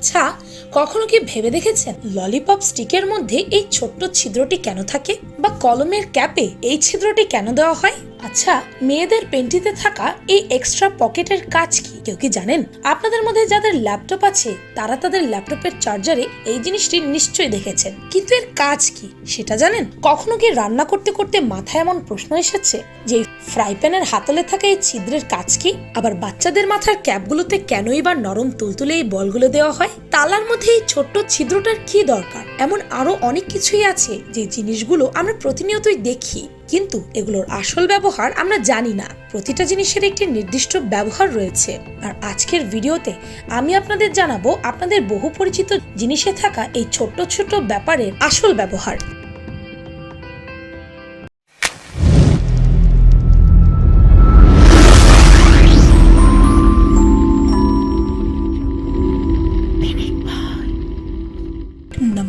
আচ্ছা কখনো কি ভেবে দেখেছেন ললিপপ স্টিকের মধ্যে এই ছোট্ট ছিদ্রটি কেন থাকে বা কলমের ক্যাপে এই ছিদ্রটি কেন দেওয়া হয়? আচ্ছা মেয়েদের পেন্টিতে থাকা এই এক্সট্রা পকেটের কাজ কি? কেউ কি জানেন? আপনাদের মধ্যে যাদের ল্যাপটপ আছে, তারা তাদের ল্যাপটপের চার্জারে এই জিনিসটি নিশ্চয়ই দেখেছেন। কিন্তু এর কাজ কি? সেটা জানেন? কখনো কি রান্না করতে করতে মাথায় এমন প্রশ্ন এসেছে যে ফ্রাই প্যানের হাতলে থাকা এই ছিদ্রের কাজ কি? আবার বাচ্চাদের মাথার ক্যাপগুলোতে কেনই বা নরম তুলতুলে এই বলগুলো দেওয়া হয়? তালার মধ্যে এই ছোট্ট ছিদ্রটার কি দরকার? এমন আরও অনেক কিছুই আছে যে জিনিসগুলো আমরা প্রতিনিয়তই দেখি। কিন্তু এগুলোর আসল ব্যবহার আমরা জানি না। প্রতিটা জিনিসের একটি নির্দিষ্ট ব্যবহার রয়েছে। আর আজকের ভিডিওতে আমি আপনাদের জানাব আপনাদের বহু পরিচিত জিনিসে থাকা এই ছোট্ট ছোট্ট ব্যাপারের আসল ব্যবহার।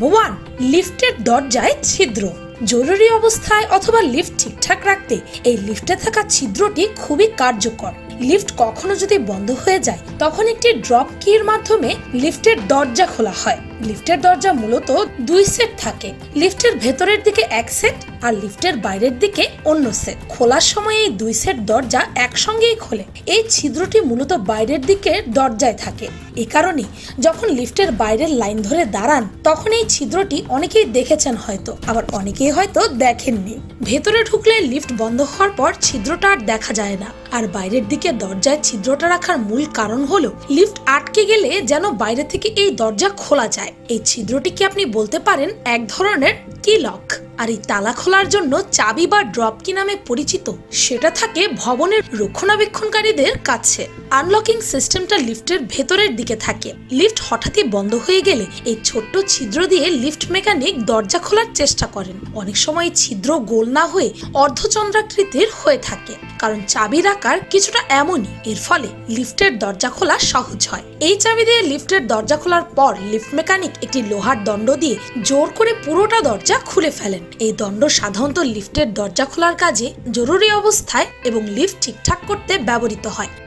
ওয়ান লিফটের দরজায় ছিদ্র। জরুরি অবস্থায় অথবা লিফট ঠিকঠাক রাখতে এই লিফটে থাকা ছিদ্রটি খুবই কার্যকর। লিফট কখনো যদি বন্ধ হয়ে যায়, তখন একটি ড্রপ কির মাধ্যমে লিফটের দরজা খোলা হয়। লিফটের দরজা মূলত দুই সেট থাকে। লিফটের ভেতরের দিকে এক সেট আর লিফটের বাইরের দিকে অন্য সেট খোলার সময় এই দুই সেট দরজা একসঙ্গেই খোলে। এই ছিদ্রটি মূলত বাইরের দিকে দরজায় থাকে। এ কারণে যখন লিফটের বাইরের লাইন ধরে দাঁড়ান, তখন এই ছিদ্রটি অনেকেই দেখেছেন হয়তো, আবার অনেকেই হয়তো দেখেননি। ভেতরে ঢুকলে লিফট বন্ধ হওয়ার পর ছিদ্রটা আর দেখা যায় না। আর বাইরের দিকে দরজায় ছিদ্রটা রাখার মূল কারণ হলো, লিফট আটকে গেলে যেন বাইরে থেকে এই দরজা খোলা যায়। এই ছিদ্রটি কি আপনি বলতে পারেন এক ধরনের কি লক আর এই তালা খোলার জন্য চাবি বা ড্রপ কি নামে পরিচিত। সেটা থাকে ভবনের রক্ষণাবেক্ষণকারীদের কাছে। আনলকিং সিস্টেমটা লিফটের ভেতরের দিকে থাকে। লিফট হঠাৎই বন্ধ হয়ে গেলে এই ছোট্ট ছিদ্র দিয়ে লিফট মেকানিক দরজা খোলার চেষ্টা করেন। অনেক সময় ছিদ্র গোল না হয়ে অর্ধচন্দ্রাকৃতির হয়ে থাকে। কারণ চাবির আকার কিছুটা এমনই। এর ফলে লিফটের দরজা খোলা সহজ হয়। এই চাবি দিয়ে লিফটের দরজা খোলার পর লিফট মেকানিক একটি লোহার দণ্ড দিয়ে জোর করে পুরোটা দরজা খুলে ফেলেন। এই দণ্ড সাধারণত লিফটের দরজা খোলার কাজে জরুরি অবস্থায় এবং লিফট ঠিকঠাক করতে ব্যবহৃত হয়।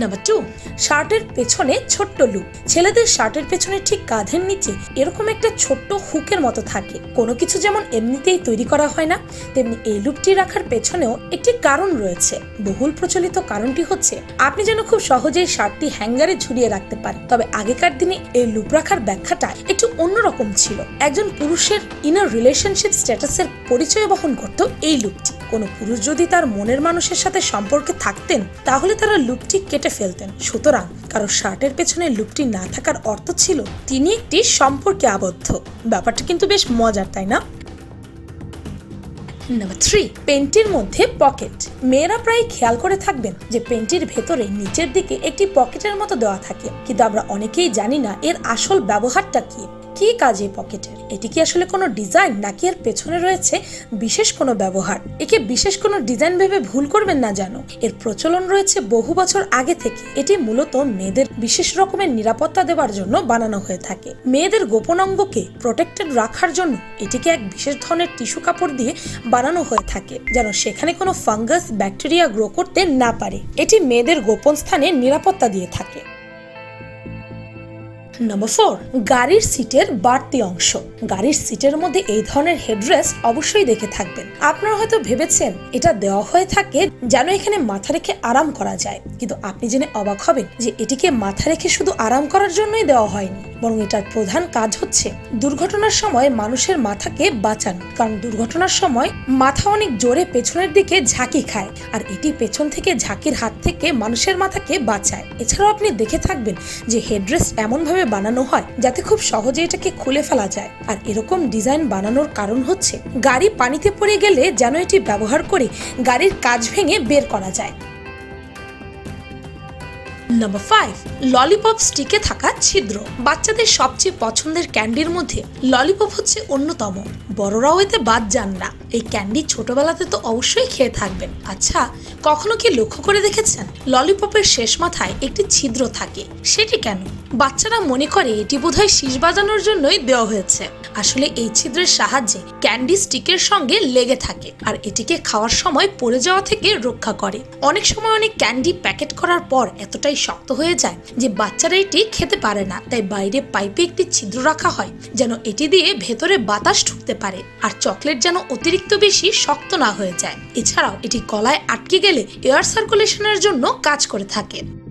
নাম্বার টু শার্টের পেছনে ছোট্ট লুপ ছেলেদের শার্টের পেছনে ঠিক কাঁধের নিচে এরকম একটা ছোট্ট হুকের মতো থাকে। কোনো কিছু যেমন এমনিতেই তৈরি করা হয় না, তেমনি এই লুপটি রাখার পেছনেও একটি কারণ রয়েছে। বহুল প্রচলিত কারণটি হচ্ছে, আপনি যেন খুব সহজেই শার্টটি হ্যাঙ্গারে ঝুলিয়ে রাখতে পারেন। তবে আগেকার দিনে এই লুপ রাখার ব্যাখ্যাটা একটু অন্যরকম ছিল। একজন পুরুষের ইনার রিলেশনশিপ স্ট্যাটাসের পরিচয় বহন করত এই লুপটি কোনো পুরুষ যদি তার মনের মানুষের সাথে সম্পর্কে থাকতেন, তাহলে তারা লুপটি কেটে ফেলতেন। সুতরাং কারও শার্টের পেছনে লুপটি না থাকার অর্থ ছিল, তিনি একটি সম্পর্কে আবদ্ধ। ব্যাপারটা কিন্তু বেশ মজার, তাই না? নাম্বার থ্রি পেন্টির মধ্যে পকেট। মেয়েরা প্রায় খেয়াল করে থাকবেন যে পেন্টির ভেতরে নিচের দিকে একটি পকেটের মতো দেওয়া থাকে। কিন্তু আমরা অনেকেই জানি না এর আসল ব্যবহারটা কি। কি কাজে পকেটের এটি কি আসলে কোনো ডিজাইন নাকি এর পেছনে রয়েছে বিশেষ কোনো ব্যবহার? একে বিশেষ কোনো ডিজাইন ভেবে ভুল করবেন না জানো? এর প্রচলন রয়েছে বহু বছর আগে থেকে। এটি মূলত মেয়েদের বিশেষ রকমের নিরাপত্তা দেওয়ার জন্য বানানো হয়ে থাকে। মেয়েদের গোপন অঙ্গকে প্রোটেক্টেড রাখার জন্য এটিকে এক বিশেষ ধরনের টিস্যু কাপড় দিয়ে বানানো হয়ে থাকে, যেন সেখানে কোনো ফাঙ্গাস ব্যাকটেরিয়া গ্রো করতে না পারে। এটি মেয়েদের গোপন স্থানে নিরাপত্তা দিয়ে থাকে। নম্বর ফোর গাড়ির সিটের বাড়তি অংশ। গাড়ির সিটের মধ্যে এই ধরনের হেডরেস্ট অবশ্যই দেখে থাকবেন। আপনারা হয়তো ভেবেছেন, এটা দেওয়া হয়ে থাকে যেন এখানে মাথা রেখে আরাম করা যায়। কিন্তু আপনি জেনে অবাক হবেন যে এটিকে মাথা রেখে শুধু আরাম করার জন্যই দেওয়া হয়নি। বরং এটার প্রধান কাজ হচ্ছে দুর্ঘটনার সময় মানুষের মাথাকে বাঁচানো। কারণ দুর্ঘটনার সময় মাথা অনেক জোরে পেছনের দিকে ঝাঁকি খায় আর এটি পেছন থেকে ঝাঁকির হাত থেকে মানুষের মাথাকে বাঁচায়। এছাড়াও আপনি দেখে থাকবেন যে হেডরেস্ট এমনভাবে বানানো হয় যাতে খুব সহজে এটাকে খুলে ফেলা যায়। আর এরকম ডিজাইন বানানোর কারণ হচ্ছে গাড়ি পানিতে পড়ে গেলে যেন এটি ব্যবহার করে গাড়ির কাজ ভেঙে বের করা যায়। নাম্বার ফাইভ ললিপপ স্টিকে থাকা ছিদ্র। বাচ্চাদের সবচেয়ে পছন্দের ক্যান্ডির মধ্যে ললিপপ হচ্ছে অন্যতম। বড়রাও এতে বাদ যান না। এই ক্যান্ডি ছোটবেলাতে তো অবশ্যই খেয়ে থাকবেন। আচ্ছা কখনো কি লক্ষ্য করে দেখেছেন? ললিপপের শেষ মাথায় একটি ছিদ্র থাকে। সেটি কেন? বাচ্চারা মনে করে এটি বোধহয় শীষ বাজানোর জন্যই দেওয়া হয়েছে। আসলে এই ছিদ্রের সাহায্যে ক্যান্ডি স্টিকের সঙ্গে লেগে থাকে আর এটিকে খাওয়ার সময় পড়ে যাওয়া থেকে রক্ষা করে। অনেক সময় অনেক ক্যান্ডি প্যাকেট করার পর এতটাই শক্ত হয়ে যায় যে বাচ্চারা এটি খেতে পারে না। তাই বাইরে পাইপে একটি ছিদ্র রাখা হয় যেন এটি দিয়ে ভেতরে বাতাস ঢুকতে পারে আর চকলেট যেন অতিরিক্ত বেশি শক্ত না হয়ে যায়। এছাড়াও এটি গলায় আটকে গেলে এয়ার সার্কুলেশনের জন্য কাজ করে থাকে।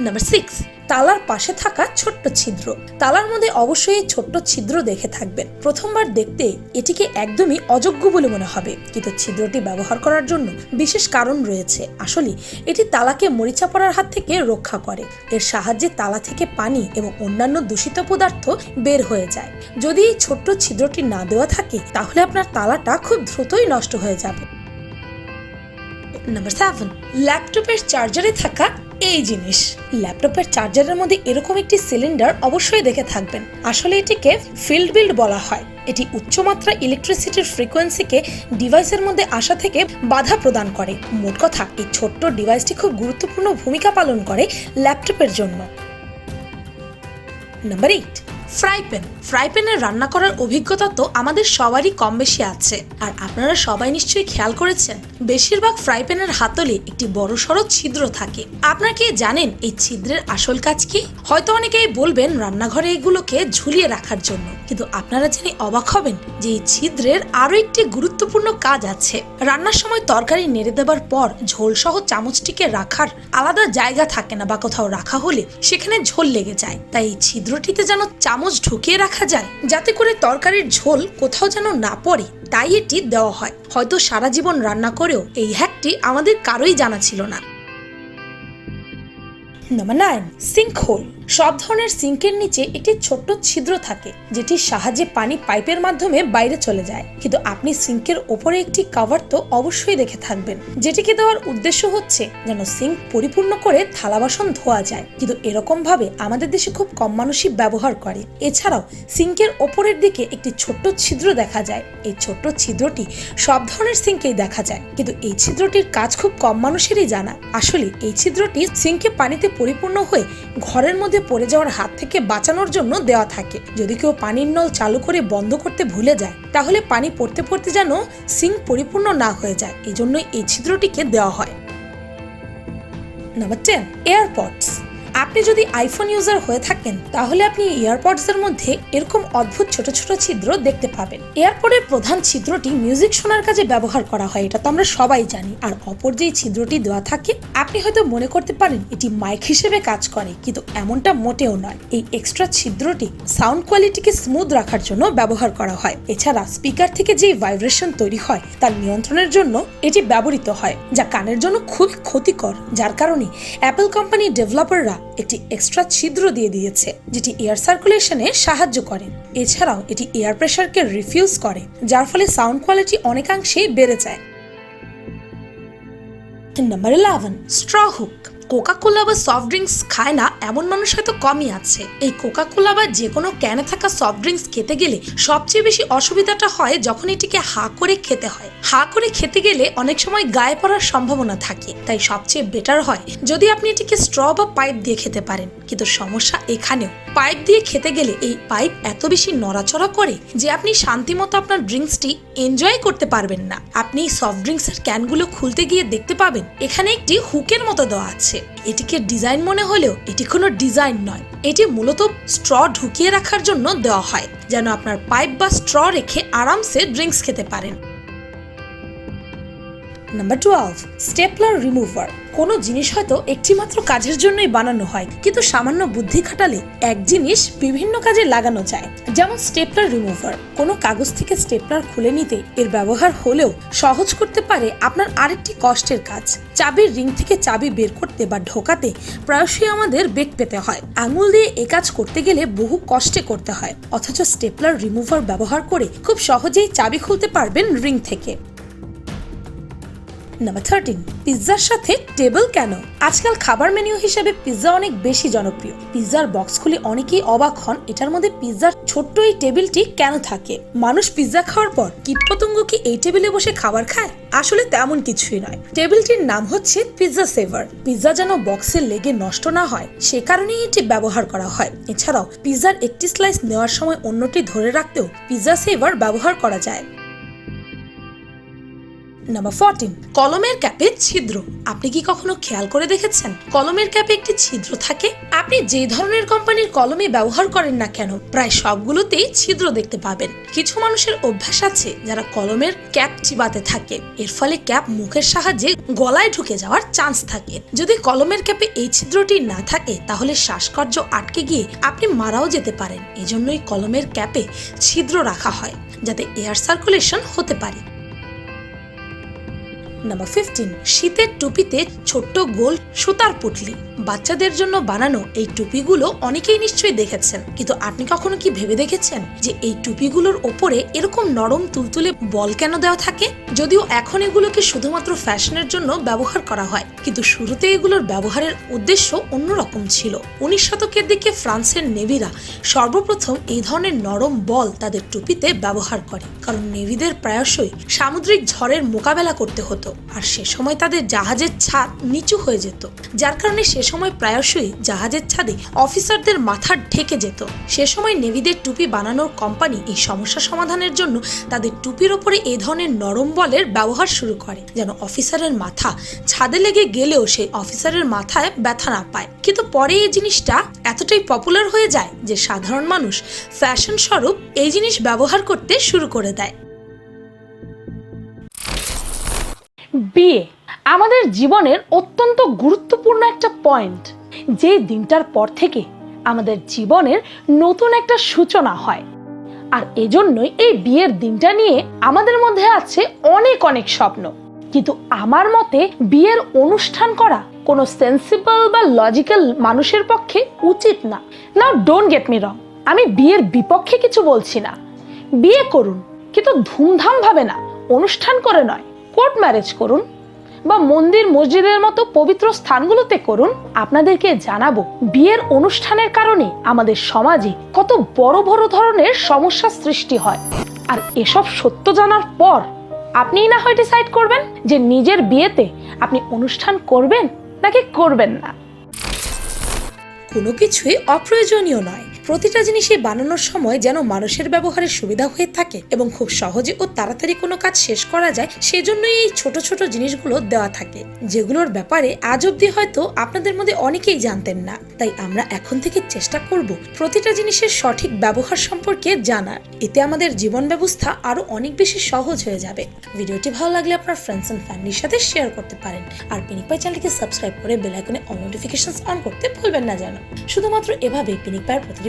নাম্বার সিক্স তালার পাশে থাকা ছোট্ট ছিদ্র। তালার মধ্যে অবশ্যই এই ছোট্ট ছিদ্র দেখে থাকবেন। প্রথমবার দেখতে এটিকে একদমই অযোগ্য বলে মনে হবে। কিন্তু ছিদ্রটি ব্যবহার করার জন্য বিশেষ কারণ রয়েছে। আসলে এটি তালাকে মরিচা পড়ার হাত থেকে রক্ষা করে। এর সাহায্যে তালা থেকে পানি এবং অন্যান্য দূষিত পদার্থ বের হয়ে যায়। যদি এই ছোট্ট ছিদ্রটি না দেওয়া থাকে, তাহলে আপনার তালাটা খুব দ্রুতই নষ্ট হয়ে যাবে। নাম্বার সেভেন ল্যাপটপের চার্জারে থাকা এই জিনিস। ল্যাপটপের চার্জারের মধ্যে এরকম একটি সিলিন্ডার অবশ্যই দেখে থাকবেন। আসলে এটিকে ফিল্ড বিল্ড বলা হয়। এটি উচ্চমাত্রা ইলেকট্রিসিটির ফ্রিকোয়েন্সিকে ডিভাইসের মধ্যে আসা থেকে বাধা প্রদান করে। মোট কথা, এই ছোট্ট ডিভাইসটি খুব গুরুত্বপূর্ণ ভূমিকা পালন করে ল্যাপটপের জন্য। Number eight fry pan fry রান্না করার অভিজ্ঞতা তো আমাদের সবারই কম বেশি আছে। আর আপনারা সবাই নিশ্চয়ই খেয়াল করেছেন, বেশিরভাগ ফ্রাই প্যানের হাতলে একটি বড় সড়ো ছিদ্র থাকে। আপনারা কি জানেন এই ছিদ্রের আসল কাজ কি? হয়তো অনেকেই বলবেন রান্নাঘরে এগুলোকে ঝুলিয়ে রাখার জন্য। কিন্তু আপনারা জেনে অবাক হবেন যে এই ছিদ্রের আরও একটি গুরুত্বপূর্ণ কাজ আছে। রান্নার সময় তরকারি নেড়ে দেবার পর ঝোল সহ চামচটিকে রাখার আলাদা জায়গা থাকে না বা কোথাও রাখা হলে সেখানে ঝোল লেগে যায়। তাই এই ছিদ্রটিতে যেন চামচ ঢুকিয়ে রাখা যায়, যাতে করে তরকারির ঝোল কোথাও যেন না পড়ে, তাই এটি দেওয়া হয়। হয়তো সারা জীবন রান্না করেও এই হ্যাকটি আমাদের কারোই জানা ছিল না। সিঙ্ক হোল সব ধরনের সিঙ্কের নিচে একটি ছোট্ট ছিদ্র থাকে, যেটির সাহায্যে পানি পাইপের মাধ্যমে বাইরে চলে যায়। কিন্তু আপনি সিঙ্কের ওপরে একটি কাভার তো অবশ্যই দেখে থাকবেন। যেটিকে দেওয়ার উদ্দেশ্য হচ্ছে যেন সিঙ্ক পরিপূর্ণ করে থালা বাসন ধোয়া যায়। কিন্তু এরকম ভাবে আমাদের দেশে খুব কম মানুষই ব্যবহার করে। এছাড়াও সিঙ্কের ওপরের দিকে একটি ছোট্ট ছিদ্র দেখা যায়। এই ছোট্ট ছিদ্রটি সব ধরনের সিঙ্কেই দেখা যায়। কিন্তু এই ছিদ্রটির কাজ খুব কম মানুষেরই জানা। আসলে এই ছিদ্রটি সিঙ্কে পানিতে পরিপূর্ণ হয়ে ঘরের মধ্যে পড়ে যাওয়ার হাত থেকে বাঁচানোর জন্য দেওয়া থাকে। যদি কেউ পানির নল চালু করে বন্ধ করতে ভুলে যায়, তাহলে পানি পড়তে পড়তে যেন সিং পরিপূর্ণ না হয়ে যায়। এজন্যই এই ছিদ্রটিকে দেওয়া হয়। নাম্বার টেন এয়ারপডস আপনি যদি আইফোন ইউজার হয়ে থাকেন, তাহলে আপনি এয়ারপডস এর মধ্যে এরকম অদ্ভুত ছোট ছোট ছিদ্র দেখতে পাবেন। এয়ারপডের প্রধান ছিদ্রটি মিউজিক শোনার কাজে ব্যবহার করা হয়, এটা তো আমরা সবাই জানি। আর অপর যেই ছিদ্রটি দেওয়া থাকে, আপনি হয়তো মনে করতে পারেন, এটি মাইক হিসেবে কাজ করে, কিন্তু এমনটা মোটেও নয়। এই এক্সট্রা ছিদ্রটি সাউন্ড কোয়ালিটিকে স্মুথ রাখার জন্য ব্যবহার করা হয়। এছাড়া স্পিকার থেকে যে ভাইব্রেশন তৈরি হয়, তার নিয়ন্ত্রণের জন্য এটি ব্যবহৃত হয়, যা কানের জন্য খুবই ক্ষতিকর। যার কারণে অ্যাপল কোম্পানির ডেভেলপাররা একটি এক্সট্রা ছিদ্র দিয়ে দিয়েছে, যেটি এয়ার সার্কুলেশনে সাহায্য করে। এছাড়াও এটি এয়ার প্রেশারকে রিফিউজ করে, যার ফলে সাউন্ড কোয়ালিটি অনেকাংশেই বেড়ে যায়। Number eleven straw hook Coca Cola বা সফট ড্রিঙ্কস খায় না, এমন মানুষ হয়তো কমই আছে। এই কোকা কোলা বা যে কোনো ক্যানে থাকা সফট ড্রিঙ্কস খেতে গেলে সবচেয়ে বেশি অসুবিধাটা হয় যখন এটিকে হা করে খেতে হয়। হা করে খেতে গেলে অনেক সময় গায়ে পড়ার সম্ভাবনা থাকে, তাই সবচেয়ে বেটার হয় যদি আপনি এটিকে স্ট্র বা পাইপ দিয়ে খেতে পারেন। কিন্তু সমস্যা এখানেও। পাইপ দিয়ে খেতে গেলে এই পাইপ এত বেশি নড়াচড়া করে যে আপনি শান্তিমতো আপনার ড্রিঙ্কসটি এনজয় করতে পারবেন না। আপনি সফট ড্রিঙ্কসের ক্যানগুলো খুলতে গিয়ে দেখতে পাবেন, এখানে একটি হুকের মতো দেওয়া আছে। এটিকে ডিজাইন মনে হলেও এটি কোনো ডিজাইন নয়। এটি মূলত স্ট্র ঢুকিয়ে রাখার জন্য দেওয়া হয়, যেন আপনার পাইপ বা স্ট্র রেখে আরামসে ড্রিঙ্কস খেতে পারেন। নাম্বার টুয়েলভ স্টেপলার রিমুভার কোনো জিনিস হয়তো একটি মাত্র কাজের জন্যই বানানো হয়, কিন্তু সামান্য বুদ্ধি খাটালে এক জিনিস বিভিন্ন কাজে লাগানো যায়। যেমন স্টেপলার রিমুভার কোনো কাগজ থেকে স্টেপলার খুলে নিতে এর ব্যবহার হলেও সহজ করতে পারে আপনার আরেকটি কষ্টের কাজ। চাবির রিং থেকে চাবি বের করতে বা ঢোকাতে প্রায়শই আমাদের বেগ পেতে হয়। আঙুল দিয়ে এ কাজ করতে গেলে বহু কষ্টে করতে হয়, অথচ স্টেপলার রিমুভার ব্যবহার করে খুব সহজেই চাবি খুলতে পারবেন রিং থেকে। নাম্বার থার্টিন পিৎজার সাথে টেবিল কেন? আজকাল খাবার মেনু হিসেবে পিৎজা অনেক বেশি জনপ্রিয়। পিৎজার বক্স খুলে অনেকেই অবাক হন, এটার মধ্যে পিৎজার ছোট্ট এই টেবিলটি কেন থাকে? মানুষ পিৎজা খাওয়ার পর কীটপতঙ্গ কি এই টেবিলে বসে খাবার খায়? আসলে তেমন কিছুই নয়। টেবিলটির নাম হচ্ছে পিৎজা সেভার পিৎজা যেন বক্সের লেগে নষ্ট না হয়, সে কারণেই এটি ব্যবহার করা হয়। এছাড়াও পিৎজার একটি স্লাইস নেওয়ার সময় অন্যটি ধরে রাখতেও পিৎজা সেভার ব্যবহার করা যায়। নাম্বার ফোরটিন কলমের ক্যাপে ছিদ্র। আপনি কি কখনো খেয়াল করে দেখেছেন? কলমের ক্যাপে একটি ছিদ্র থাকে। আপনি যে ধরনের কোম্পানির কলমে ব্যবহার করেন না কেন, প্রায় সবগুলোতেই ছিদ্র দেখতে পাবেন। কিছু মানুষের অভ্যাস আছে যারা কলমের ক্যাপ চিবাতে থাকে। এর ফলে ক্যাপ মুখের সাহায্যে গলায় ঢুকে যাওয়ার চান্স থাকে। যদি কলমের ক্যাপে এই ছিদ্রটি না থাকে, তাহলে শ্বাসকর্য আটকে গিয়ে আপনি মারাও যেতে পারেন। এজন্যই কলমের ক্যাপে ছিদ্র রাখা হয়, যাতে এয়ার সার্কুলেশন হতে পারে। নাম্বার ফিফটিন শীতের টুপিতে ছোট্ট গোল সুতার পুটলি। বাচ্চাদের জন্য বানানো এই টুপিগুলো অনেকেই নিশ্চয়ই দেখেছেন। কিন্তু আপনি কখনো কি ভেবে দেখেছেন যে এই টুপিগুলোর ওপরে এরকম নরম তুলতুলে বল কেন দেওয়া থাকে? যদিও এখন এগুলোকে শুধুমাত্র ফ্যাশনের জন্য ব্যবহার করা হয়, কিন্তু শুরুতে এগুলোর ব্যবহারের উদ্দেশ্য অন্যরকম ছিল। উনিশ শতকের দিকে ফ্রান্সের নেভিরা সর্বপ্রথম এই ধরনের নরম বল তাদের টুপিতে ব্যবহার করে। কারণ নেভিদের প্রায়শই সামুদ্রিক ঝড়ের মোকাবেলা করতে হতো। আর সে সময় তাদের জাহাজের ছাদ নিচু হয়ে যেত। যার কারণে সে সময় প্রায়শই জাহাজের ছাদে অফিসারদের মাথা ঢেকে যেত। সে সময় নেভিদের টুপি বানানোর কোম্পানি এই সমস্যা সমাধানের জন্য তাদের টুপির ওপরে এই ধরনের নরম বলের ব্যবহার শুরু করে, যেন অফিসারের মাথা ছাদে লেগে গেলেও সেই অফিসারের মাথায় ব্যথা না পায়। কিন্তু পরে এই জিনিসটা এতটাই পপুলার হয়ে যায় যে সাধারণ মানুষ ফ্যাশন স্বরূপ এই জিনিস ব্যবহার করতে শুরু করে দেয়। বিয়ে আমাদের জীবনের অত্যন্ত গুরুত্বপূর্ণ একটা পয়েন্ট যে দিনটার পর থেকে আমাদের জীবনের নতুন একটা সূচনা হয়। আর এজন্যই এই বিয়ের দিনটা নিয়ে আমাদের মধ্যে আছে অনেক অনেক স্বপ্ন। কিন্তু আমার মতে বিয়ের অনুষ্ঠান করা কোনো সেন্সিবল বা লজিক্যাল মানুষের পক্ষে উচিত না। Now don't get me wrong আমি বিয়ের বিপক্ষে কিছু বলছি না। বিয়ে করুন, কিন্তু ধুমধাম ভাবে না। অনুষ্ঠান করে নয়। কোর্ট ম্যারেজ করুন বা মন্দির, মসজিদের মতো পবিত্র স্থানগুলোতে করুন, আপনাদেরকে জানাব বিয়ের অনুষ্ঠানের কারণে আমাদের সমাজে কত বড় বড় ধরনের সমস্যার সৃষ্টি হয়। আর এসব সত্য জানার পর আপনিই না হয় ডিসাইড করবেন যে নিজের বিয়েতে আপনি অনুষ্ঠান করবেন নাকি করবেন না। কোনো কিছুই অপ্রয়োজনীয় নয়। প্রতিটা জিনিসই বানানোর সময় যেন মানুষের ব্যবহারের সুবিধা হয়ে থাকে এবং খুব সহজে ও তাড়াতাড়ি কোনো কাজ শেষ করা যায়, সেজন্যই এই ছোট ছোট জিনিসগুলো দেওয়া থাকে, যেগুলোর ব্যাপারে আজ অব্দি হয়তো আপনাদের মধ্যে অনেকেই জানতেন না। তাই আমরা এখন থেকে চেষ্টা করব প্রতিটা জিনিসের সঠিক ব্যবহার সম্পর্কে জানার। এতে আমাদের জীবন ব্যবস্থা আরও অনেক বেশি সহজ হয়ে যাবে। ভিডিওটি ভালো লাগলে আপনার ফ্রেন্ডস এন্ড ফ্যামিলির সাথে শেয়ার করতে পারেন। আর পিনিক পাই চ্যানেলকে সাবস্ক্রাইব করে বেল আইকনে অল নোটিফিকেশনস অন করতে ভুলবেন না যেন। শুধুমাত্র এভাবে পিনিক পায়ের প্রতিটি